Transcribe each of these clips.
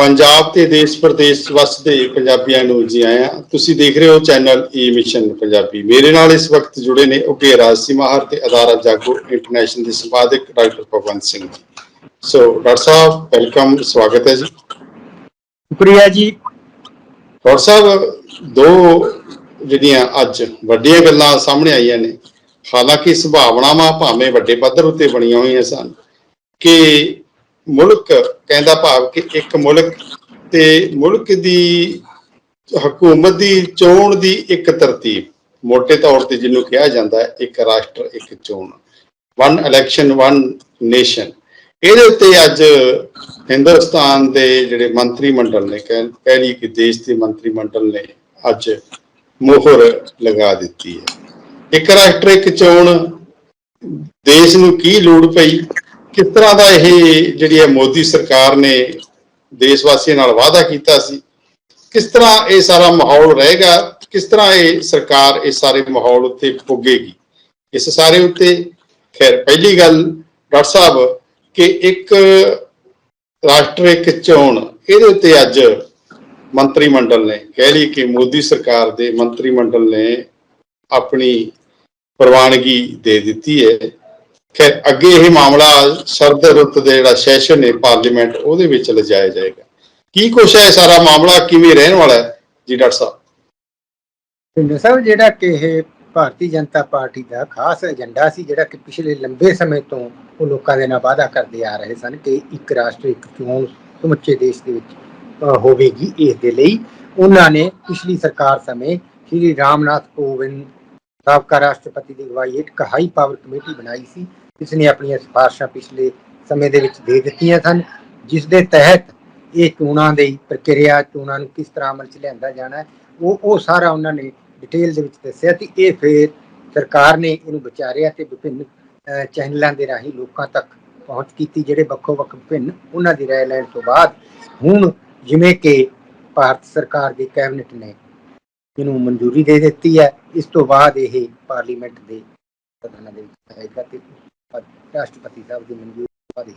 ਪੰਜਾਬ ਤੇ ਦੇਸ਼ ਪ੍ਰਦੇਸ਼ ਵਸਦੇ ਪੰਜਾਬੀਆਂ ਨੂੰ ਜੀ ਆਇਆਂ। ਤੁਸੀਂ ਦੇਖ ਰਹੇ ਹੋ ਚੈਨਲ ਈ ਮਿਸ਼ਨ ਪੰਜਾਬੀ। ਮੇਰੇ ਨਾਲ ਇਸ ਵਕਤ ਜੁੜੇ ਨੇ ਉਗੇ ਰਾਜਸੀ ਮਾਹਰ ਤੇ ਅਦਾਰਾ ਜਾਗੋ ਇੰਟਰਨੈਸ਼ਨਲ ਦੇ ਸੰਪਾਦਕ doctor Bhagwant Singh ji. So doctor ਸਾਹਿਬ ਵੈਲਕਮ ਸਵਾਗਤ ਹੈ ਜੀ। ਸ਼ੁਕਰੀਆ ਜੀ। ਡਾਕਟਰ ਸਾਹਿਬ ਦੋ ਜਿਹੜੀਆਂ ਅੱਜ ਵੱਡੀਆਂ ਗੱਲਾਂ ਸਾਹਮਣੇ ਆਈਆਂ ਨੇ। ਹਾਲਾਂਕਿ ਸੰਭਾਵਨਾਵਾਂ ਭਾਵੇਂ ਵੱਡੇ ਪੱਧਰ ਉੱਤੇ ਬਣੀਆਂ ਹੋਈਆਂ ਸਨ ਕਿ ਮੁਲਕ ਕਹਿੰਦਾ ਭਾਵ ਕਿ ਇੱਕ ਮੁਲਕ ਤੇ ਮੁਲਕ ਦੀ ਹਕੂਮਤ ਦੀ ਚੋਣ ਦੀ ਇੱਕ ਤਰਤੀਬ ਮੋٹے ਤੌਰ ਤੇ ਜਿਹਨੂੰ ਕਿਹਾ ਜਾਂਦਾ ਹੈ, ਇੱਕ ਰਾਸ਼ਟਰ, ਇੱਕ ਚੋਣ। ਵਨ ਇਲੈਕਸ਼ਨ ਵਨ ਨੇਸ਼ਨ ਇਹਦੇ ਉੱਤੇ ਅੱਜ ਹਿੰਦੁਸਤਾਨ ਦੇ ਜਿਹੜੇ ਮੰਤਰੀ ਮੰਡਲ ਨੇ, ਕਹਿ ਕਹਿ ਲਈ ਕਿ ਦੇਸ਼ ਦੇ ਮੰਤਰੀ ਮੰਡਲ ਨੇ ਅੱਜ ਮੋਹਰ ਲਗਾ ਦਿੱਤੀ ਹੈ। ਇੱਕ ਰਾਸ਼ਟਰ, ਇੱਕ ਚੋਣ। ਦੇਸ਼ ਨੂੰ ਕੀ ਲੋੜ ਪਈ? ਕਿਸ ਤਰ੍ਹਾਂ ਦਾ ਇਹ ਜਿਹੜੀ ਹੈ ਮੋਦੀ ਸਰਕਾਰ ਨੇ ਦੇਸ਼ ਵਾਸੀਆਂ ਨਾਲ ਵਾਅਦਾ ਕੀਤਾ ਸੀ? ਕਿਸ ਤਰ੍ਹਾਂ ਇਹ ਸਾਰਾ ਮਾਹੌਲ ਰਹੇਗਾ? ਕਿਸ ਤਰ੍ਹਾਂ ਇਹ ਸਰਕਾਰ ਇਸ ਸਾਰੇ ਮਾਹੌਲ ਉੱਤੇ ਪੁੱਗੇਗੀ ਇਸ ਸਾਰੇ ਉੱਤੇ ਖੈਰ, ਪਹਿਲੀ ਗੱਲ ਡਾਕਟਰ ਸਾਹਿਬ, ਕਿ ਇੱਕ ਰਾਸ਼ਟਰ ਇੱਕ ਚੋਣ, ਇਹਦੇ ਉੱਤੇ ਅੱਜ ਮੰਤਰੀ ਮੰਡਲ ਨੇ ਕਹਿ ਲਈ ਕਿ ਮੋਦੀ ਸਰਕਾਰ ਦੇ ਮੰਤਰੀ ਮੰਡਲ ਨੇ ਆਪਣੀ ਪ੍ਰਵਾਨਗੀ ਦੇ ਦਿੱਤੀ ਹੈ। ਖੈਰ, ਅੱਗੇ ਇਹ ਮਾਮਲਾ ਸਰਦ ਰੁੱਤ ਦੇ ਜਿਹੜਾ ਸੈਸ਼ਨ ਹੈ, ਪਾਰਲੀਮੈਂਟ, ਉਹਦੇ ਵਿੱਚ ਲਿਜਾਇਆ ਜਾਏਗਾ। ਕੀ ਕੁਛ ਹੈ ਸਾਰਾ ਮਾਮਲਾ? ਕਿਵੇਂ ਰਹਿਣ ਵਾਲਾ ਹੈ ਜੀ ਡਾਕਟਰ ਸਾਹਿਬ? ਪਿੰਡ ਸਾਹਿਬ, ਜਿਹੜਾ ਕਿ ਇਹ ਭਾਰਤੀ ਜਨਤਾ ਪਾਰਟੀ ਦਾ ਖਾਸ ਏਜੰਡਾ ਸੀ, ਜਿਹੜਾ ਕਿ ਪਿਛਲੇ ਲੰਬੇ ਸਮੇਂ ਤੋਂ ਉਹ ਲੋਕਾਂ ਦੇ ਨਾਲ ਵਾਅਦਾ ਕਰਦੇ ਆ ਰਹੇ ਸਨ ਕਿ ਇੱਕ ਰਾਸ਼ਟਰ, ਇੱਕ ਚੋਣ ਸਮੁੱਚੇ ਦੇਸ਼ ਦੇ ਵਿੱਚ ਹੋਵੇਗੀ ਇਸ ਦੇ ਲਈ। ਉਹਨਾਂ ਨੇ ਪਿਛਲੀ ਸਰਕਾਰ ਸਮੇਂ ਸ਼੍ਰੀ ਰਾਮਨਾਥ ਕੋਵਿੰਦ ਸਾਬਕਾ ਰਾਸ਼ਟਰਪਤੀ ਦੀ ਅਗਵਾਈ ਹੇਠ ਹਾਈ ਪਾਵਰ ਕਮੇਟੀ ਬਣਾਈ ਸੀ। ਜਿਸ ਨੇ ਆਪਣੀਆਂ ਸਿਫਾਰਸ਼ਾਂ ਪਿਛਲੇ ਸਮੇਂ ਦੇ ਵਿੱਚ ਦੇ ਦਿੱਤੀਆਂ ਸਨ, ਜਿਸ ਦੇ ਤਹਿਤ ਇਹ ਚੋਣਾਂ ਦੀ ਪ੍ਰਕਿਰਿਆ, ਚੋਣਾਂ ਨੂੰ ਕਿਸ ਤਰ੍ਹਾਂ ਅਮਲ 'ਚ ਲਿਆਂਦਾ ਜਾਣਾ ਉਹ ਉਹ ਸਾਰਾ ਉਹਨਾਂ ਨੇ ਡਿਟੇਲ ਦੇ ਵਿੱਚ ਦੱਸਿਆ ਤੇ ਇਹ ਫਿਰ ਸਰਕਾਰ ਨੇ ਇਹਨੂੰ ਵਿਚਾਰਿਆ ਤੇ ਵਿਭਿੰਨ ਚੈਨਲਾਂ ਦੇ ਰਾਹੀਂ ਲੋਕਾਂ ਤੱਕ ਪਹੁੰਚ ਕੀਤੀ, ਜਿਹੜੇ ਵੱਖੋ ਵੱਖ ਵਿਭਿੰਨ ਉਹਨਾਂ ਦੀ ਰਾਏ ਲੈਣ ਤੋਂ ਬਾਅਦ ਹੁਣ ਜਿਵੇਂ ਕਿ ਭਾਰਤ ਸਰਕਾਰ ਦੀ ਕੈਬਨਿਟ ਨੇ ਇਹਨੂੰ ਮਨਜ਼ੂਰੀ ਦੇ ਦਿੱਤੀ ਹੈ, ਇਸ ਤੋਂ ਬਾਅਦ ਇਹ ਪਾਰਲੀਮੈਂਟ ਦੇ ਸਦਨਾਂ ਦੇ ਵਿੱਚ ਆਏਗਾ ਤੇ ਰਾਸ਼ਟਰਪਤੀ ਸਾਹਿਬ ਦੀ ਮਨਜ਼ੂਰੀ ਬਾਅਦ ਇਹ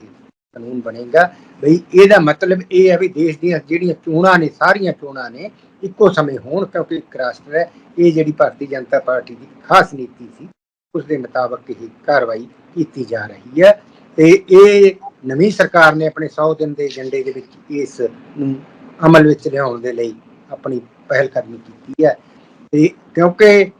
ਕਾਨੂੰਨ ਬਣੇਗਾ। ਬਈ ਇਹਦਾ ਮਤਲਬ ਇਹ ਹੈ ਵੀ ਦੇਸ਼ ਦੀਆਂ ਜਿਹੜੀਆਂ ਚੋਣਾਂ ਨੇ, ਸਾਰੀਆਂ ਚੋਣਾਂ ਨੇ, ਇੱਕੋ ਸਮੇਂ ਹੋਣ ਕਿਉਂਕਿ ਇੱਕ ਰਾਸ਼ਟਰ ਹੈ। ਇਹ ਜਿਹੜੀ ਭਾਰਤੀ ਜਨਤਾ ਪਾਰਟੀ ਦੀ ਖਾਸ ਨੀਤੀ ਸੀ, ਉਸ ਦੇ ਮੁਤਾਬਕ ਇਹ ਕਾਰਵਾਈ ਕੀਤੀ ਜਾ ਰਹੀ ਹੈ। ਤੇ ਇਹ ਨਵੀਂ ਸਰਕਾਰ ਨੇ ਆਪਣੇ 100 ਦਿਨ ਦੇ ਏਜੰਡੇ ਦੇ ਵਿੱਚ ਇਸ ਨੂੰ ਅਮਲ ਵਿੱਚ ਲਿਆਉਣ ਦੇ ਲਈ ਆਪਣੀ ਪਹਿਲ ਕਦਮੀ ਕੀਤੀ ਹੈ। ਤੇ ਕਿਉਂਕਿ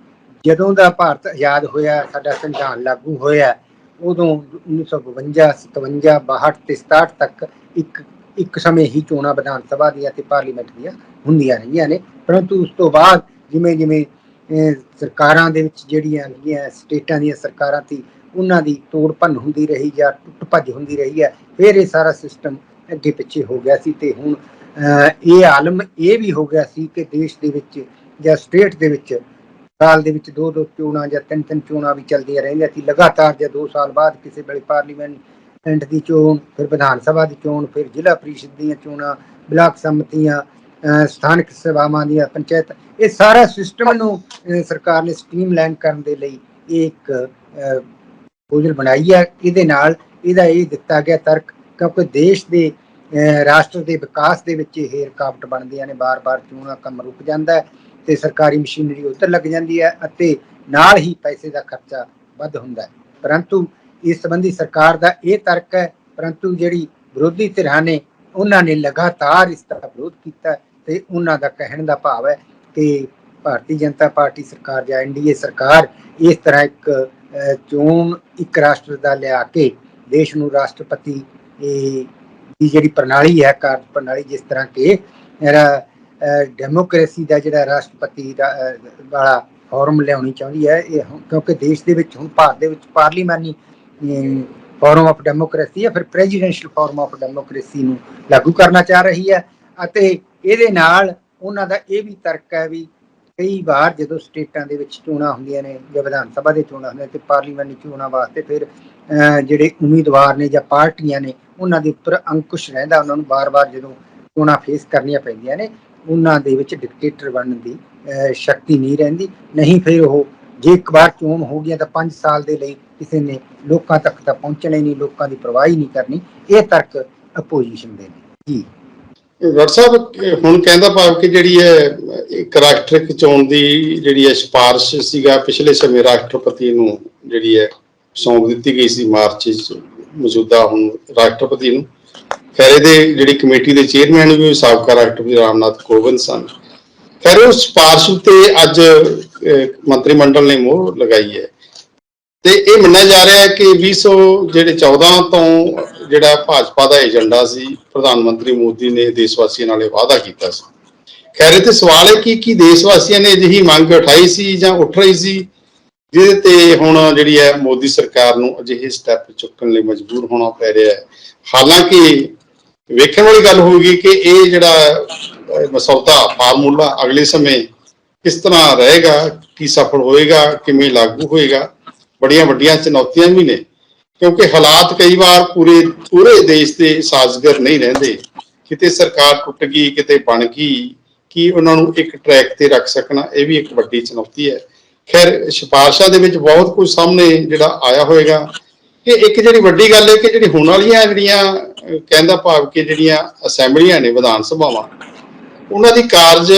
ਜਦੋਂ ਦਾ ਭਾਰਤ ਆਜ਼ਾਦ ਹੋਇਆ, ਸਾਡਾ ਸੰਵਿਧਾਨ ਲਾਗੂ ਹੋਇਆ ਉਦੋਂ 1952 57 62 ਤੇ 67 ਤੱਕ ਇੱਕ ਇੱਕ ਸਮੇਂ ਹੀ ਚੋਣਾਂ ਵਿਧਾਨ ਸਭਾ ਦੀਆਂ ਤੇ ਪਾਰਲੀਮੈਂਟ ਦੀਆਂ ਹੁੰਦੀਆਂ ਰਹੀਆਂ ਨੇ। ਪਰੰਤੂ ਉਸ ਤੋਂ ਬਾਅਦ ਜਿਵੇਂ ਜਿਵੇਂ ਸਰਕਾਰਾਂ ਦੇ ਵਿੱਚ ਜਿਹੜੀਆਂ ਹੈਗੀਆਂ, ਸਟੇਟਾਂ ਦੀਆਂ ਸਰਕਾਰਾਂ ਸੀ, ਉਹਨਾਂ ਦੀ ਤੋੜ ਭੰਨ ਹੁੰਦੀ ਰਹੀ ਜਾਂ ਟੁੱਟ ਭੱਜ ਹੁੰਦੀ ਰਹੀ ਹੈ, ਫਿਰ ਇਹ ਸਾਰਾ ਸਿਸਟਮ ਅੱਗੇ ਪਿੱਛੇ ਹੋ ਗਿਆ ਸੀ ਤੇ ਹੁਣ ਇਹ ਆਲਮ ਇਹ ਵੀ ਹੋ ਗਿਆ ਸੀ ਕਿ ਦੇਸ਼ ਦੇ ਵਿੱਚ ਜਾਂ ਸਟੇਟ ਦੇ ਵਿੱਚ ਸਾਲ ਦੇ ਵਿੱਚ ਦੋ ਦੋ ਚੋਣਾਂ ਜਾਂ ਤਿੰਨ ਤਿੰਨ ਚੋਣਾਂ ਵੀ ਚੱਲਦੀਆਂ ਰਹਿੰਦੀਆਂ ਸੀ। ਲਗਾਤਾਰ ਜਾਂ ਦੋ ਸਾਲ ਬਾਅਦ ਕਿਸੇ ਵੇਲੇ ਪਾਰਲੀਮੈਂਟ ਦੀ ਚੋਣ ਫਿਰ ਵਿਧਾਨ ਸਭਾ ਦੀ ਚੋਣ ਫਿਰ ਜ਼ਿਲ੍ਹਾ ਪ੍ਰੀਸ਼ਦ ਦੀਆਂ ਚੋਣਾਂ ਬਲਾਕ ਸੰਮਤੀਆਂ ਸਥਾਨਕ ਸੇਵਾਵਾਂ ਦੀਆਂ ਪੰਚਾਇਤ ਇਹ ਸਾਰਾ ਸਿਸਟਮ ਨੂੰ ਸਰਕਾਰ ਨੇ ਸਟ੍ਰੀਮਲਾਈਨ ਕਰਨ ਦੇ ਲਈ ਇਹ ਇੱਕ ਅਹ, ਬਣਾਈ ਹੈ। ਇਹਦੇ ਨਾਲ ਇਹਦਾ ਇਹ ਦਿੱਤਾ ਗਿਆ ਤਰਕ ਕਿਉਂਕਿ ਦੇਸ਼ ਦੇ ਰਾਸ਼ਟਰ ਦੇ ਵਿਕਾਸ ਦੇ ਵਿੱਚ ਇਹ ਰੁਕਾਵਟ ਬਣਦੀਆਂ ਨੇ। ਬਾਰ-ਬਾਰ ਚੋਣਾਂ ਕੰਮ ਰੁਕ ਜਾਂਦਾ ਹੈ। ਤੇ ਸਰਕਾਰੀ ਮਸ਼ੀਨਰੀ ਉੱਧਰ ਲੱਗ ਜਾਂਦੀ ਹੈ ਅਤੇ ਨਾਲ ਹੀ ਪੈਸੇ ਦਾ ਖਰਚਾ ਵੱਧ ਹੁੰਦਾ ਹੈ। ਪਰੰਤੂ ਇਸ ਸੰਬੰਧੀ ਸਰਕਾਰ ਦਾ ਇਹ ਤਰਕ ਹੈ, ਪਰੰਤੂ ਜਿਹੜੀ ਵਿਰੋਧੀ ਧਿਰਾਂ ਨੇ, ਉਹਨਾਂ ਨੇ ਲਗਾਤਾਰ ਇਸ ਦਾ ਵਿਰੋਧ ਕੀਤਾ ਤੇ ਉਹਨਾਂ ਦਾ ਕਹਿਣ ਦਾ ਭਾਵ ਹੈ ਕਿ ਭਾਰਤੀ ਜਨਤਾ ਪਾਰਟੀ ਸਰਕਾਰ ਜਾਂ ਐਨਡੀਏ ਸਰਕਾਰ ਇਸ ਤਰ੍ਹਾਂ ਇੱਕ ਚੋਣ ਇੱਕ ਰਾਸ਼ਟਰ ਦਾ ਲਿਆ ਕੇ ਦੇਸ਼ ਨੂੰ ਰਾਸ਼ਟਰਪਤੀ ਦੀ ਜਿਹੜੀ ਪ੍ਰਣਾਲੀ ਹੈ, ਕਾਰਜ ਪ੍ਰਣਾਲੀ ਜਿਸ ਤਰ੍ਹਾਂ ਕਿ ਡੈਮੋਕ੍ਰੇਸੀ ਦਾ ਜਿਹੜਾ ਰਾਸ਼ਟਰਪਤੀ ਦਾ ਵਾਲਾ ਫਾਰਮ ਲਿਆਉਣੀ ਚਾਹੁੰਦੀ ਹੈ, ਇਹ ਕਿਉਂਕਿ ਦੇਸ਼ ਦੇ ਵਿੱਚ, ਹੁਣ ਭਾਰਤ ਦੇ ਵਿੱਚ ਪਾਰਲੀਮਾਨੀ ਫਾਰਮ ਆਫ ਡੈਮੋਕ੍ਰੇਸੀ ਜਾਂ ਫਿਰ ਪ੍ਰੈਜ਼ੀਡੈਂਸ਼ੀਅਲ ਫਾਰਮ ਆਫ ਡੈਮੋਕ੍ਰੇਸੀ ਨੂੰ ਲਾਗੂ ਕਰਨਾ ਚਾਹ ਰਹੀ ਹੈ ਅਤੇ ਇਹਦੇ ਨਾਲ ਉਹਨਾਂ ਦਾ ਇਹ ਵੀ ਤਰਕ ਹੈ ਵੀ ਕਈ ਵਾਰ ਜਦੋਂ ਸਟੇਟਾਂ ਦੇ ਵਿੱਚ ਚੋਣਾਂ ਹੁੰਦੀਆਂ ਨੇ ਜਾਂ ਵਿਧਾਨ ਸਭਾ ਦੇ ਚੋਣਾਂ ਹੁੰਦੀਆਂ ਤੇ ਪਾਰਲੀਮਾਨੀ ਚੋਣਾਂ ਵਾਸਤੇ ਫਿਰ ਜਿਹੜੇ ਉਮੀਦਵਾਰ ਨੇ ਜਾਂ ਪਾਰਟੀਆਂ ਨੇ ਉਹਨਾਂ ਦੇ ਉੱਪਰ ਅੰਕੁਸ਼ ਰਹਿੰਦਾ, ਉਹਨਾਂ ਨੂੰ ਬਾਰ-ਬਾਰ ਜਦੋਂ ਚੋਣਾਂ ਫੇਸ ਕਰਨੀਆਂ ਪੈਂਦੀਆਂ ਨੇ ਉਹਨਾਂ ਦੇ ਵਿੱਚ ਡਿਕਟੇਟਰ ਬਣਨ ਦੀ ਸ਼ਕਤੀ ਨਹੀਂ ਰਹਿੰਦੀ। ਨਹੀਂ ਫਿਰ ਉਹ ਜੇ ਇੱਕ ਵਾਰ ਚੋਣ ਹੋ ਗਿਆ ਤਾਂ 5 ਸਾਲ ਦੇ ਲਈ ਕਿਸੇ ਨੇ ਲੋਕਾਂ ਤੱਕ ਤਾਂ ਪਹੁੰਚਣਾ ਹੀ ਨਹੀਂ, ਲੋਕਾਂ ਦੀ ਪਰਵਾਹ ਹੀ ਨਹੀਂ ਕਰਨੀ। ਇਹ ਤਰਕ ਅਪੋਜੀਸ਼ਨ ਦੇ ਨੇ। ਜੀ। ਡਾਕਟਰ ਹੁਣ ਕਹਿੰਦਾ ਭਾਵ ਕਿ ਜਿਹੜੀ ਹੈ, ਇੱਕ ਰਾਸ਼ਟਰਕ ਚੋਣ ਦੀ ਜਿਹੜੀ ਹੈ ਸਿਫਾਰਿਸ਼ ਸੀਗਾ, ਪਿਛਲੇ ਸਮੇਂ ਰਾਸ਼ਟਰਪਤੀ ਨੂੰ ਜਿਹੜੀ ਹੈ ਸੌਂਪ ਦਿੱਤੀ ਗਈ ਸੀ ਮਾਰਚ ਵਿੱਚ, ਮੌਜੂਦਾ ਹੁਣ ਰਾਸ਼ਟਰਪਤੀ ਨੂੰ। ਖੈਰ ਇਹਦੇ ਜਿਹੜੀ ਕਮੇਟੀ ਦੇ ਚੇਅਰਮੈਨ ਵੀ ਸਾਬਕਾ ਰਾਸ਼ਟਰਪਤੀ ਰਾਮਨਾਥ ਕੋਵਿੰਦ ਸਨ। ਖੈਰ ਉਸ ਸਿਫਾਰਿਸ਼ ਉੱਤੇ ਅੱਜ ਮੰਤਰੀ ਮੰਡਲ ਨੇ ਮੋਹਰ ਲਗਾਈ ਹੈ। ਤੇ ਇਹ ਮੰਨਿਆ ਜਾ ਰਿਹਾ ਹੈ ਕਿ 2000 ਜਿਹੜੇ 14 ਤੋਂ ਜਿਹੜਾ ਭਾਜਪਾ ਦਾ ਏਜੰਡਾ ਸੀ, ਪ੍ਰਧਾਨ ਮੰਤਰੀ ਮੋਦੀ ਨੇ ਦੇਸ਼ ਵਾਸੀਆਂ ਨਾਲ ਇਹ ਵਾਅਦਾ ਕੀਤਾ ਸੀ। ਖੈਰ, ਤੇ ਸਵਾਲ ਹੈ ਕਿ ਕੀ ਦੇਸ਼ ਵਾਸੀਆਂ ਨੇ ਅਜਿਹੀ ਮੰਗ ਉਠਾਈ ਸੀ ਜਾਂ ਉੱਠ ਰਹੀ ਸੀ, ਜਿਹਦੇ ਤੇ ਹੁਣ ਜਿਹੜੀ ਹੈ ਮੋਦੀ ਸਰਕਾਰ ਨੂੰ ਅਜਿਹੇ ਸਟੈਪ ਚੁੱਕਣ ਲਈ ਮਜਬੂਰ ਹੋਣਾ ਪੈ ਰਿਹਾ ਹੈ। ਹਾਲਾਂਕਿ ਵੇਖਣ ਵਾਲੀ ਗੱਲ ਹੋਊਗੀ ਕਿ ਇਹ ਜਿਹੜਾ ਮਸੌਦਾ, ਫਾਰਮੂਲਾ ਅਗਲੇ ਸਮੇਂ ਕਿਸ ਤਰ੍ਹਾਂ ਰਹੇਗਾ, ਕੀ ਸਫਲ ਹੋਏਗਾ, ਕਿਵੇਂ ਲਾਗੂ ਹੋਏਗਾ, ਬੜੀਆਂ ਵੱਡੀਆਂ ਚੁਣੌਤੀਆਂ ਵੀ ਨੇ। ਕਿਉਂਕਿ ਹਾਲਾਤ ਕਈ ਵਾਰ ਪੂਰੇ ਪੂਰੇ ਦੇਸ਼ ਦੇ ਸਾਜ਼ਗਰ ਨਹੀਂ ਰਹਿੰਦੇ। ਕਿਤੇ ਸਰਕਾਰ ਟੁੱਟ ਗਈ, ਕਿਤੇ ਬਣ ਗਈ, ਕਿ ਉਹਨਾਂ ਨੂੰ ਇੱਕ ਟਰੈਕ ਤੇ ਰੱਖ ਸਕਣਾ, ਇਹ ਵੀ ਇੱਕ ਵੱਡੀ ਚੁਣੌਤੀ ਹੈ। ਖੈਰ, ਸਿਫਾਰਸ਼ਾਂ ਦੇ ਵਿੱਚ ਬਹੁਤ ਕੁਝ ਸਾਹਮਣੇ ਜਿਹੜਾ ਆਇਆ ਹੋਏਗਾ। ਕਿ ਇੱਕ ਜਿਹੜੀ ਵੱਡੀ ਗੱਲ ਹੈ ਕਿ ਜਿਹੜੀ ਹੁਣ ਵਾਲੀਆਂ ਜਿਹੜੀਆਂ ਕਹਿੰਦਾ ਭਾਵ ਕਿ ਜਿਹੜੀਆਂ ਅਸੈਂਬਲੀਆਂ ਨੇ ਵਿਧਾਨ ਸਭਾਵਾਂ, ਉਹਨਾਂ ਦੀ ਕਾਰਜ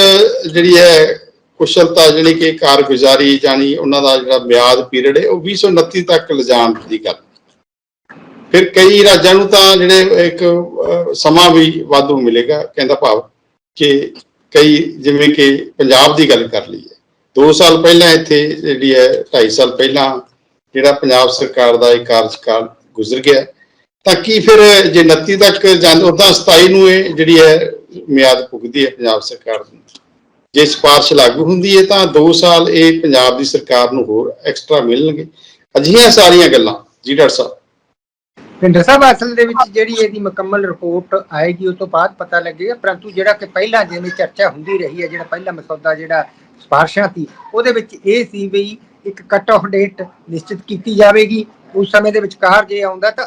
ਜਿਹੜੀ ਹੈ, ਕੁਸ਼ਲਤਾ ਜਿਹੜੀ ਕਿ ਕਾਰਗੁਜ਼ਾਰੀ ਜਾਨੀ ਉਹਨਾਂ ਦਾ ਜਿਹੜਾ ਮਿਆਦ ਪੀਰੀਅਡ ਹੈ, ਉਹ 2029 ਤੱਕ ਲਿਜਾਣ ਦੀ ਗੱਲ। ਫਿਰ ਕਈ ਰਾਜਾਂ ਨੂੰ ਤਾਂ ਜਿਹੜੇ ਇੱਕ ਸਮਾਂ ਵੀ ਵਾਧੂ ਮਿਲੇਗਾ ਕਹਿੰਦਾ ਭਾਵ ਕਿ ਕਈ ਜਿਵੇਂ ਕਿ ਪੰਜਾਬ ਦੀ ਗੱਲ ਕਰ ਲਈਏ 2 ਸਾਲ ਪਹਿਲਾਂ ਇੱਥੇ ਜਿਹੜੀ ਹੈ 2.5 ਸਾਲ ਪਹਿਲਾਂ ਜਿਹੜਾ ਪੰਜਾਬ ਸਰਕਾਰ ਦਾ ਇਹ ਕਾਰਜਕਾਲ ਗੁਜ਼ਰ ਗਿਆ। ਤਾਂ ਕੀ ਫਿਰ ਜੇ 29 ਤੱਕ ਜਾਂਦੇ ਉਦਾਂ 27 ਨੂੰ ਇਹ ਜਿਹੜੀ ਹੈ ਮਿਆਦ ਪੁੱਗਦੀ ਹੈ ਪੰਜਾਬ ਸਰਕਾਰ ਦੀ? ਜੇ ਸਿਫਾਰਿਸ਼ ਲਾਗੂ ਹੁੰਦੀ ਹੈ ਤਾਂ 2 ਸਾਲ ਇਹ ਪੰਜਾਬ ਦੀ ਸਰਕਾਰ ਨੂੰ ਹੋਰ ਐਕਸਟਰਾ ਮਿਲਣਗੇ। ਅਜਿਹੀਆਂ ਸਾਰੀਆਂ ਗੱਲਾਂ ਜੀ ਡਾਕਟਰ ਸਾਹਿਬ। ਪਿੰਡਰ ਸਾਹਿਬ, ਅਸਲ ਦੇ ਵਿੱਚ ਜਿਹੜੀ ਇਹਦੀ ਮੁਕੰਮਲ ਰਿਪੋਰਟ ਆਏਗੀ, ਉਹ ਤੋਂ ਬਾਅਦ ਪਤਾ ਲੱਗੇਗਾ, ਪਰੰਤੂ ਜਿਹੜਾ ਕਿ ਪਹਿਲਾਂ ਜਿਵੇਂ ਚਰਚਾ ਹੁੰਦੀ ਰਹੀ ਹੈ, ਜਿਹੜਾ ਪਹਿਲਾ ਮਸੌਦਾ ਜਿਹੜਾ ਸਿਫਾਰਸ਼ਾਂ ਸੀ, ਉਹਦੇ ਵਿੱਚ ਇਹ ਸੀ ਵੀ ਇੱਕ ਕੱਟ ਆਫ ਡੇਟ ਨਿਸ਼ਚਿਤ ਕੀਤੀ ਜਾਵੇਗੀ। ਉਸ ਸਮੇਂ ਦੇ ਵਿਚਕਾਰ ਜੇ ਆਉਂਦਾ ਤਾਂ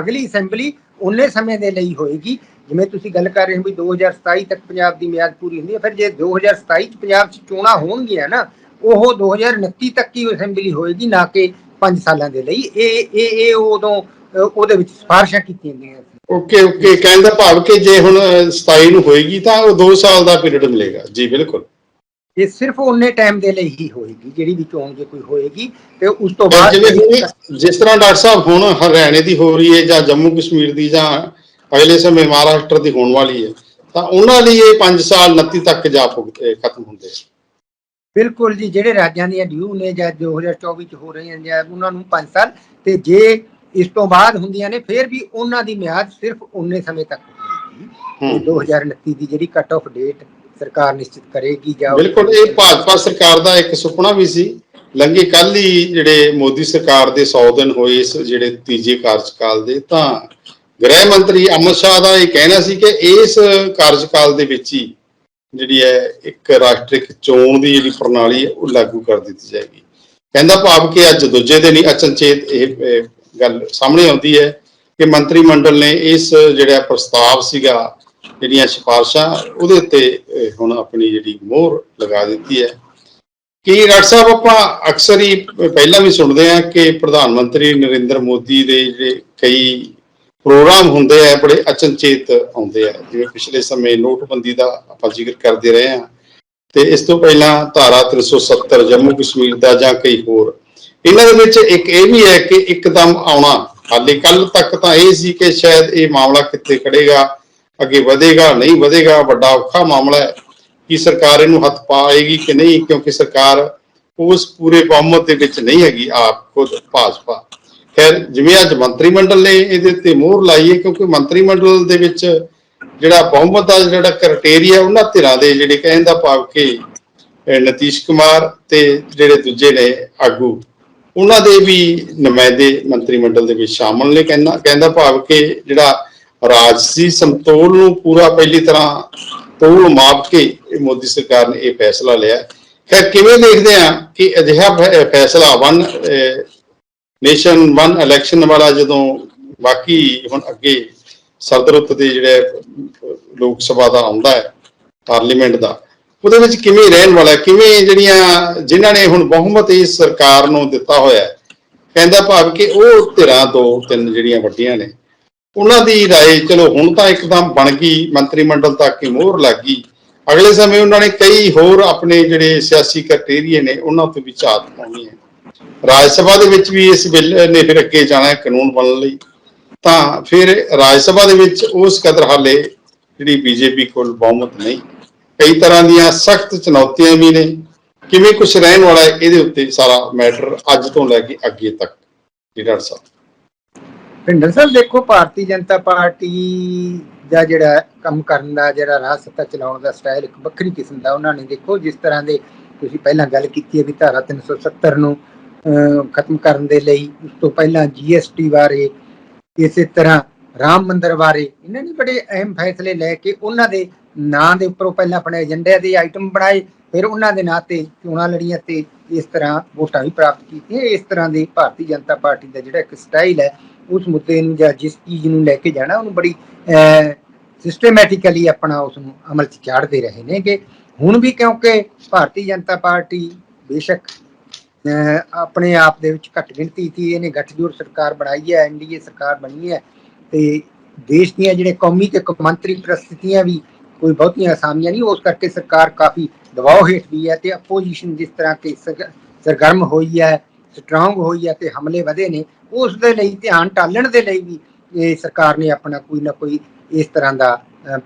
ਅਗਲੀ ਅਸੈਂਬਲੀ ਉਹਨੇ ਸਮੇਂ ਦੇ ਲਈ ਹੋਏਗੀ। ਜਿਵੇਂ ਤੁਸੀਂ ਗੱਲ ਕਰ ਰਹੇ ਹੋ ਵੀ 2027 ਤੱਕ ਪੰਜਾਬ ਦੀ ਮਿਆਦ ਪੂਰੀ ਹੁੰਦੀ ਹੈ ਫਿਰ ਜੇ 2027 ਚ ਪੰਜਾਬ 'ਚ ਚੋਣਾਂ ਹੋਣਗੀਆਂ ਨਾ ਉਹ 2029 ਤੱਕ ਹੀ ਅਸੈਂਬਲੀ ਹੋਏਗੀ ਨਾ ਕਿ 5 ਸਾਲਾਂ ਦੇ ਲਈ। ਇਹ ਇਹ ਇਹ ਉਦੋਂ ਉਹਦੇ ਵਿੱਚ ਸਿਫਾਰਸ਼ਾਂ ਕੀਤੀਆਂ ਗਈਆਂ ਸੀ। Okay okay. ਕਹਿੰਦਾ ਭਾਵ ਕਿ ਜੇ ਹੁਣ ਅਹ, 27 ਨੂੰ ਹੋਏਗੀ ਤਾਂ ਉਹ 2 ਸਾਲ ਦਾ ਪੀਰੀਅਡ ਮਿਲੇਗਾ। ਜੀ ਬਿਲਕੁਲ। ਇਹ ਸਿਰਫ ਉਹਨੇ ਟਾਈਮ ਦੇ ਲਈ ਹੀ ਹੋਏਗੀ ਜਿਹੜੀ ਵੀ ਚੋਣ ਜੇ ਕੋਈ ਹੋਏਗੀ ਤੇ ਉਸ ਤੋਂ ਬਾਅਦ ਜਿਸ ਤਰ੍ਹਾਂ ਡਾਕਟਰ ਸਾਹਿਬ ਹੁਣ ਹਰਿਆਣੇ ਦੀ ਹੋ ਰਹੀ ਹੈ ਜਾਂ ਜੰਮੂ ਕਸ਼ਮੀਰ ਦੀ ਜਾਂ ਅਗਲੇ ਸਮੇਂ ਮਹਾਰਾਸ਼ਟਰ ਦੀ ਹੋਣ ਵਾਲੀ ਹੈ ਤਾਂ ਉਹਨਾਂ ਲਈ ਇਹ 5 ਸਾਲ 29 ਤੱਕ ਜਾ ਖਤਮ ਹੁੰਦੇ। ਬਿਲਕੁਲ ਜੀ ਜਿਹੜੇ ਰਾਜਾਂ ਦੀਆਂ ਡਿਊ ਨੇ ਜਾਂ 2024 ਚ ਹੋ ਰਹੀਆਂ ਜਾਂ ਉਹਨਾਂ ਨੂੰ 5 ਸਾਲ ਤੇ ਜੇ ਇਸ ਤੋਂ ਬਾਅਦ ਹੁੰਦੀਆਂ ਨੇ ਫਿਰ ਵੀ ਉਹਨਾਂ ਦੀ ਮਿਆਦ ਸਿਰਫ ਉਨੇ ਸਮੇਂ ਤੱਕ ਹੋਏਗੀ ਹੂੰ। 2029 ਦੀ ਜਿਹੜੀ ਕੱਟ ਆਫ ਡੇਟ ਸਰਕਾਰ ਨਿਸ਼ਚਿਤ ਕਰੇਗੀ ਜਾਂ ਬਿਲਕੁਲ ਇਹ ਭਾਜਪਾ ਸਰਕਾਰ ਦਾ ਇੱਕ ਸੁਪਨਾ ਵੀ ਸੀ। ਲੰਘੇ ਕੱਲ ਹੀ ਜਿਹੜੇ ਮੋਦੀ ਸਰਕਾਰ ਦੇ 100 ਦਿਨ ਹੋਏ ਇਸ ਜਿਹੜੇ ਤੀਜੇ ਕਾਰਜਕਾਲ ਦੇ ਤਾਂ ਗ੍ਰਹਿ ਮੰਤਰੀ ਅਮਿਤ ਸ਼ਾਹ ਦਾ ਇਹ ਕਹਿਣਾ ਸੀ ਕਿ ਇਸ ਕਾਰਜਕਾਲ ਦੇ ਵਿੱਚ ਹੀ ਜਿਹੜੀ ਹੈ ਇੱਕ ਰਾਸ਼ਟਰਿਕ ਚੋਣ ਦੀ ਜਿਹੜੀ ਪ੍ਰਣਾਲੀ ਹੈ ਉਹ ਲਾਗੂ ਕਰ ਦਿੱਤੀ ਜਾਏਗੀ। ਕਹਿੰਦਾ ਭਾਵ ਕਿ ਅੱਜ ਦੂਜੇ ਦਿਨ ਹੀ ਅਚਨਚੇਤ ਇਹ ਗੱਲ ਸਾਹਮਣੇ ਆਉਂਦੀ ਹੈ ਕਿ ਮੰਤਰੀ ਮੰਡਲ ਨੇ ਇਸ ਜਿਹੜਾ ਪ੍ਰਸਤਾਵ ਸੀਗਾ ਜਿਹੜੀਆਂ ਸਿਫਾਰਸ਼ਾਂ, ਉਹਦੇ ਉੱਤੇ ਹੁਣ ਆਪਣੀ ਜਿਹੜੀ ਮੋਹਰ ਲਗਾ ਦਿੱਤੀ ਹੈ। ਕਿ ਡਾਕਟਰ ਸਾਹਿਬ, ਆਪਾਂ ਅਕਸਰ ਹੀ ਪਹਿਲਾਂ ਵੀ ਸੁਣਦੇ ਆ ਕਿ ਪ੍ਰਧਾਨ ਮੰਤਰੀ ਨਰਿੰਦਰ ਮੋਦੀ ਦੇ ਜਿਹੜੇ ਕਈ ਪ੍ਰੋਗਰਾਮ ਹੁੰਦੇ ਆ, ਬੜੇ ਅਚਨਚੇਤ ਆਉਂਦੇ ਆ। ਜਿਵੇਂ ਪਿਛਲੇ ਸਮੇਂ ਨੋਟਬੰਦੀ ਦਾ ਆਪਾਂ ਜ਼ਿਕਰ ਕਰਦੇ ਰਹੇ ਆ ਤੇ ਇਸ ਤੋਂ ਪਹਿਲਾਂ ਧਾਰਾ 370 ਜੰਮੂ ਕਸ਼ਮੀਰ ਦਾ ਜਾਂ ਕਈ ਹੋਰ। ਇਹਨਾਂ ਦੇ ਵਿੱਚ ਇੱਕ ਇਹ ਵੀ ਹੈ ਕਿ ਇੱਕਦਮ ਆਉਣਾ। ਹਾਲੇ ਕੱਲ ਤੱਕ ਤਾਂ ਇਹ ਸੀ ਕਿ ਸ਼ਾਇਦ ਇਹ ਮਾਮਲਾ ਕਿੱਥੇ ਖੜੇਗਾ ਅੱਗੇ ਵਧੇਗਾ, ਨਹੀਂ ਵਧੇਗਾ, ਵੱਡਾ ਔਖਾ ਮਾਮਲਾ ਹੈ ਕਿ ਸਰਕਾਰ ਇਹਨੂੰ ਹੱਥ ਪਾਏਗੀ ਕਿ ਨਹੀਂ, ਕਿਉਂਕਿ ਸਰਕਾਰ ਉਸ ਪੂਰੇ ਬਹੁਮਤ ਦੇ ਵਿੱਚ ਨਹੀਂ ਹੈਗੀ, ਆਪ ਖੁਦ ਭਾਜਪਾ। ਖੈਰ, ਜਿਵੇਂ ਅੱਜ ਮੰਤਰੀ ਮੰਡਲ ਨੇ ਇਹਦੇ ਤੇ ਮੋਹਰ ਲਾਈ ਹੈ, ਕਿਉਂਕਿ ਮੰਤਰੀ ਮੰਡਲ ਦੇ ਵਿੱਚ ਜਿਹੜਾ ਬਹੁਮਤ ਦਾ ਜਿਹੜਾ ਕ੍ਰਾਈਟੇਰੀਆ ਉਹਨਾਂ ਧਿਰਾਂ ਦੇ ਜਿਹੜੇ ਕਹਿਣ ਦਾ ਭਾਵ ਕਿ ਨਤੀਸ਼ ਕੁਮਾਰ ਤੇ ਜਿਹੜੇ ਦੂਜੇ ਨੇ ਆਗੂ, ਉਹਨਾਂ ਦੇ ਵੀ ਨੁਮਾਇੰਦੇ ਮੰਤਰੀ ਮੰਡਲ ਦੇ ਵਿੱਚ ਸ਼ਾਮਲ ਨੇ ਕਹਿੰਦਾ ਕਹਿੰਦਾ ਭਾਵ ਕਿ ਜਿਹੜਾ ਰਾਜਸੀ ਸੰਤੋਲ ਨੂੰ ਪੂਰਾ ਪਹਿਲੀ ਤਰ੍ਹਾਂ ਤੋਲ ਮਾਪ ਕੇ ਮੋਦੀ ਸਰਕਾਰ ਨੇ ਇਹ ਫੈਸਲਾ ਲਿਆ। ਖੈਰ, ਕਿਵੇਂ ਦੇਖਦੇ ਆ ਕਿ ਅਜਿਹਾ ਫੈ- ਫੈਸਲਾ ਵਨ ਨੇਸ਼ਨ ਵਨ ਇਲੈਕਸ਼ਨ ਵਾਲਾ ਜਦੋਂ ਬਾਕੀ ਹੁਣ ਅੱਗੇ ਸਰਦਰੁੱਤ ਦੇ ਜਿਹੜੇ ਲੋਕ ਸਭਾ ਦਾ ਆਉਂਦਾ ਹੈ, ਪਾਰਲੀਮੈਂਟ ਦਾ, ਉਹਦੇ ਵਿੱਚ ਕਿਵੇਂ ਰਹਿਣ ਵਾਲਾ ਕਿਵੇਂ ਜਿਹੜੀਆਂ ਜਿਨ੍ਹਾਂ ਨੇ ਹੁਣ ਬਹੁਮਤ ਇਸ ਸਰਕਾਰ ਨੂੰ ਦਿੱਤਾ ਹੋਇਆ ਕਹਿੰਦਾ ਭਾਵ ਕਿ ਉਹ ਧਿਰਾਂ ਦੋ ਤਿੰਨ ਜਿਹੜੀਆਂ ਵੱਡੀਆਂ ਨੇ ਉਹਨਾਂ ਦੀ رائے ਚਲੋ ਹੁਣ ਤਾਂ ਇੱਕਦਮ ਬਣ ਗਈ ਮੰਤਰੀ ਮੰਡਲ ਤੱਕ ਹੀ ਮੋਹਰ ਲੱਗ ਗਈ ਅਗਲੇ ਸਮੇਂ ਉਹਨਾਂ ਨੇ ਕਈ ਹੋਰ ਆਪਣੇ ਜਿਹੜੇ ਸਿਆਸੀ ਕ੍ਰਾਈਟੇਰੀਏ ਨੇ ਉਹਨਾਂ ਤੇ ਵੀ ਝਾਤ ਪਾਉਣੀ ਹੈ ਰਾਜ ਸਭਾ ਦੇ ਵਿੱਚ ਵੀ ਇਸ ਬਿੱਲ ਨੇ ਫਿਰ ਅੱਗੇ ਜਾਣਾ ਹੈ ਕਾਨੂੰਨ ਬਣਨ ਲਈ ਤਾਂ ਫਿਰ ਰਾਜ ਸਭਾ ਦੇ ਵਿੱਚ ਉਸ ਕਦਰ ਹਾਲੇ ਜਿਹੜੀ ਬੀਜੇਪੀ ਕੋਲ ਬਹੁਮਤ ਨਹੀਂ ਕਈ ਤਰ੍ਹਾਂ ਦੀਆਂ ਸਖਤ ਚੁਣੌਤੀਆਂ ਵੀ ਨੇ ਕਿਵੇਂ ਕੁਝ ਰਹਿਣ ਵਾਲਾ ਹੈ ਇਹਦੇ ਉੱਤੇ ਸਾਰਾ ਮੈਟਰ ਅੱਜ ਤੋਂ ਲੈ ਕੇ ਅੱਗੇ ਤੱਕ ਜੀ ਡਾਕਟਰ ਸਾਹਿਬ ਭਿੰਡਰ ਸਾਹਿਬ, ਦੇਖੋ, ਭਾਰਤੀ ਜਨਤਾ ਪਾਰਟੀ ਦਾ ਜਿਹੜਾ ਕੰਮ ਕਰਨ ਦਾ, ਜਿਹੜਾ ਰਾਜ ਸੱਤਾ ਚਲਾਉਣ ਦਾ ਸਟਾਈਲ ਇੱਕ ਵੱਖਰੀ ਕਿਸਮ ਦਾ ਉਹਨਾਂ ਨੇ ਦੇਖੋ, ਜਿਸ ਤਰ੍ਹਾਂ ਦੇ ਤੁਸੀਂ ਪਹਿਲਾਂ ਗੱਲ ਕੀਤੀ ਹੈ ਵੀ ਧਾਰਾ 370 ਨੂੰ ਖਤਮ ਕਰਨ ਦੇ ਲਈ, ਉਸ ਤੋਂ ਪਹਿਲਾਂ ਜੀਐਸਟੀ ਬਾਰੇ, ਇਸੇ ਤਰ੍ਹਾਂ ਰਾਮ ਮੰਦਰ ਬਾਰੇ, ਇਹਨਾਂ ਨੇ ਬੜੇ ਅਹਿਮ ਫੈਸਲੇ ਲੈ ਕੇ ਉਹਨਾਂ ਦੇ ਨਾਂ ਦੇ ਉੱਪਰੋਂ ਪਹਿਲਾਂ ਆਪਣੇ ਏਜੰਡੇ ਦੇ ਆਈਟਮ ਬਣਾਏ, ਫਿਰ ਉਹਨਾਂ ਦੇ ਨਾਂ ਤੇ ਚੋਣਾਂ ਲੜੀਆਂ ਤੇ ਇਸ ਤਰ੍ਹਾਂ ਵੋਟਾਂ ਵੀ ਪ੍ਰਾਪਤ ਕੀਤੀਆਂ। ਇਸ ਤਰ੍ਹਾਂ ਦੇ ਭਾਰਤੀ ਜਨਤਾ ਪਾਰਟੀ ਦਾ ਜਿਹੜਾ ਇੱਕ ਸਟਾਈਲ ਹੈ ਉਸ ਮੁੱਦੇ ਨੂੰ ਜਾਂ ਜਿਸ ਚੀਜ਼ ਨੂੰ ਲੈ ਕੇ ਜਾਣਾ, ਉਹਨੂੰ ਬੜੀ ਸਿਸਟਮੈਟਿਕਲੀ ਆਪਣਾ ਉਸ ਨੂੰ ਅਮਲ 'ਚ ਚਾੜਦੇ ਰਹੇ ਨੇ ਕਿ ਹੁਣ ਵੀ ਕਿਉਂਕਿ ਭਾਰਤੀ ਜਨਤਾ ਪਾਰਟੀ ਬੇਸ਼ੱਕ ਆਪਣੇ ਆਪ ਦੇ ਵਿੱਚ ਘੱਟ ਗਿਣਤੀ ਸੀ, ਇਹਨੇ ਗੱਠਜੋੜ ਸਰਕਾਰ ਬਣਾਈ ਹੈ ਐਨਡੀਏ ਸਰਕਾਰ ਬਣੀ ਹੈ, ਤੇ ਦੇਸ਼ ਦੀਆਂ ਜਿਹੜੇ ਕੌਮੀ ਤੇ ਕੌਮਾਂਤਰੀ ਪ੍ਰਸਥਿਤੀਆਂ ਵੀ ਕੋਈ ਬਹੁਤੀਆਂ ਆਸਾਮੀਆਂ ਨਹੀਂ, ਉਸ ਕਰਕੇ ਸਰਕਾਰ ਕਾਫੀ ਦਬਾਅ ਹੇਠ ਵੀ ਹੈ ਤੇ ਆਪੋਜੀਸ਼ਨ ਜਿਸ ਤਰ੍ਹਾਂ ਕਿ ਸਰਗ- ਸਰਗਰਮ ਹੋਈ ਹੈ ਸਟਰੋਂਗ ਹੋਈ ਹੈ ਤੇ ਹਮਲੇ ਵਧੇ ਨੇ ਉਸ ਦੇ ਲਈ ਧਿਆਨ ਟਾਲਣ ਦੇ ਲਈ ਵੀ ਇਹ ਸਰਕਾਰ ਨੇ ਆਪਣਾ ਕੋਈ ਨਾ ਕੋਈ ਇਸ ਤਰ੍ਹਾਂ ਦਾ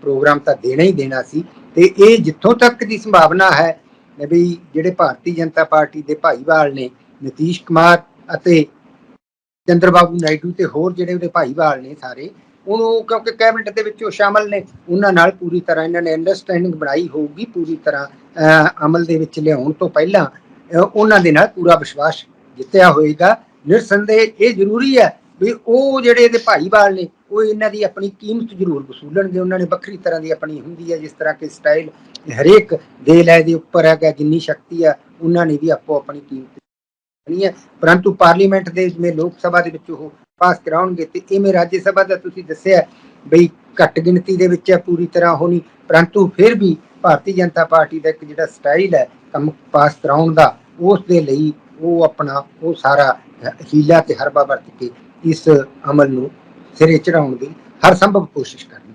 ਪ੍ਰੋਗਰਾਮ ਤਾਂ ਦੇਣਾ ਹੀ ਦੇਣਾ ਸੀ। ਤੇ ਇਹ ਜਿੱਥੋਂ ਤੱਕ ਦੀ ਸੰਭਾਵਨਾ ਹੈ ਵੀ ਜਿਹੜੇ ਭਾਰਤੀ ਜਨਤਾ ਪਾਰਟੀ ਦੇ ਭਾਈਵਾਲ ਨੇ ਨਤੀਸ਼ ਕੁਮਾਰ ਅਤੇ ਚੰਦਰਬਾਬੂ ਨਾਇਡੂ ਤੇ ਹੋਰ ਜਿਹੜੇ ਉਹਦੇ ਭਾਈਵਾਲ ਨੇ ਸਾਰੇ ਉਹਨੂੰ ਕਿਉਂਕਿ ਕੈਬਨਿਟ ਦੇ ਵਿੱਚ ਉਹ ਸ਼ਾਮਲ ਨੇ ਉਹਨਾਂ ਨਾਲ ਪੂਰੀ ਤਰ੍ਹਾਂ ਇਹਨਾਂ ਨੇ ਅੰਡਰਸਟੈਂਡਿੰਗ ਬਣਾਈ ਹੋਊਗੀ ਪੂਰੀ ਤਰ੍ਹਾਂ ਅਹ, ਅਮਲ ਦੇ ਵਿੱਚ ਲਿਆਉਣ ਤੋਂ ਪਹਿਲਾਂ ਉਹਨਾਂ ਦੇ ਨਾਲ ਪੂਰਾ ਵਿਸ਼ਵਾਸ ਜਿੱਤਿਆ ਹੋਏਗਾ। ਨਿਰਸੰਦੇਹ ਇਹ ਜ਼ਰੂਰੀ ਹੈ ਵੀ ਉਹ ਜਿਹੜੇ ਇਹਦੇ ਭਾਈਵਾਲ ਨੇ, ਉਹ ਇਹਨਾਂ ਦੀ ਆਪਣੀ ਕੀਮਤ ਜ਼ਰੂਰ ਵਸੂਲਣਗੇ। ਉਹਨਾਂ ਨੇ ਵੱਖਰੀ ਤਰ੍ਹਾਂ ਦੀ ਆਪਣੀ ਹੁੰਦੀ ਹੈ, ਜਿਸ ਤਰ੍ਹਾਂ ਕਿ ਸਟਾਈਲ ਹਰੇਕ ਦੇ ਲੈ ਦੇ ਉੱਪਰ ਹੈਗਾ, ਜਿੰਨੀ ਸ਼ਕਤੀ ਆ ਉਹਨਾਂ ਨੇ ਵੀ ਆਪੋ ਆਪਣੀ ਕੀਮਤ ਨਹੀਂ ਹੈ। ਪਰੰਤੂ ਪਾਰਲੀਮੈਂਟ ਦੇ ਜਿਵੇਂ ਲੋਕ ਸਭਾ ਦੇ ਵਿੱਚ ਉਹ ਪਾਸ ਕਰਾਉਣਗੇ ਤੇ ਇਵੇਂ ਰਾਜ ਸਭਾ ਦਾ ਤੁਸੀਂ ਦੱਸਿਆ ਬਈ ਘੱਟ ਗਿਣਤੀ ਦੇ ਵਿੱਚ ਹੈ, ਪੂਰੀ ਤਰ੍ਹਾਂ ਉਹ ਨਹੀਂ। ਪਰੰਤੂ ਫਿਰ ਵੀ ਭਾਰਤੀ ਜਨਤਾ ਪਾਰਟੀ ਦਾ ਇੱਕ ਜਿਹੜਾ ਸਟਾਈਲ ਹੈ, ਕੰਮ ਪਾਸ ਕਰਾਉਣ ਦਾ, ਉਸ ਦੇ ਲਈ ਉਹ ਆਪਣਾ, ਉਹ ਸਾਰਾ ਹੀਲਾ ਤੇ ਹਰਬਾ ਵਰਤ ਕੇ ਇਸ ਅਮਲ ਨੂੰ ਸਿਰੇ ਚੜਾਉਣ ਦੀ ਹਰ ਸੰਭਵ ਕੋਸ਼ਿਸ਼ ਕਰਨਗੇ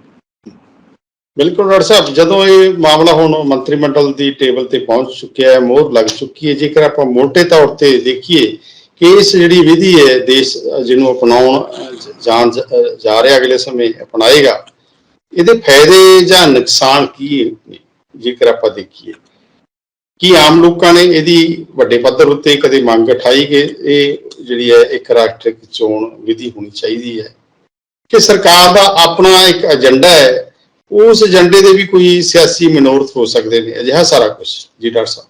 ਬਿਲਕੁਲ ਡਾਕਟਰ ਸਾਹਿਬ, ਜਦੋਂ ਇਹ ਮਾਮਲਾ ਹੁਣ ਮੰਤਰੀ ਮੰਡਲ ਦੀ ਟੇਬਲ ਤੇ ਪਹੁੰਚ ਚੁੱਕਿਆ ਹੈ, ਮੋਹਰ ਲੱਗ ਚੁੱਕੀ ਹੈ, ਜੇਕਰ ਆਪਾਂ ਮੋਟੇ ਤੌਰ ਤੇ ਦੇਖੀਏ ਕਿ ਇਸ ਜਿਹੜੀ ਵਿਧੀ ਹੈ ਦੇਸ਼, ਜਿਹਨੂੰ ਅਪਣਾਉਣ ਜਾਣ ਜਾ ਰਿਹਾ ਅਗਲੇ ਸਮੇਂ ਅਪਣਾਏਗਾ, ਇਹਦੇ ਫਾਇਦੇ ਜਾਂ ਨੁਕਸਾਨ ਕੀ ਜੇਕਰ ਆਪਾਂ ਦੇਖੀਏ? ਕੀ ਆਮ ਲੋਕਾਂ ਨੇ ਇਹਦੀ ਵੱਡੇ ਪੱਧਰ ਉੱਤੇ ਕਦੇ ਮੰਗ ਉਠਾਈ ਕਿ ਇਹ ਜਿਹੜੀ ਹੈ ਇੱਕ ਰਾਸ਼ਟਰਿਕ ਚੋਣ ਵਿਧੀ ਹੋਣੀ ਚਾਹੀਦੀ ਹੈ? ਕਿ ਸਰਕਾਰ ਦਾ ਆਪਣਾ ਇੱਕ ਏਜੰਡਾ ਹੈ, ਉਸ ਏਜੰਡੇ ਦੇ ਵੀ ਕੋਈ ਸਿਆਸੀ ਮਨੋਰਥ ਹੋ ਸਕਦੇ ਨੇ? ਅਜਿਹਾ ਸਾਰਾ ਕੁਝ ਜੀ ਡਾਕਟਰ ਸਾਹਿਬ।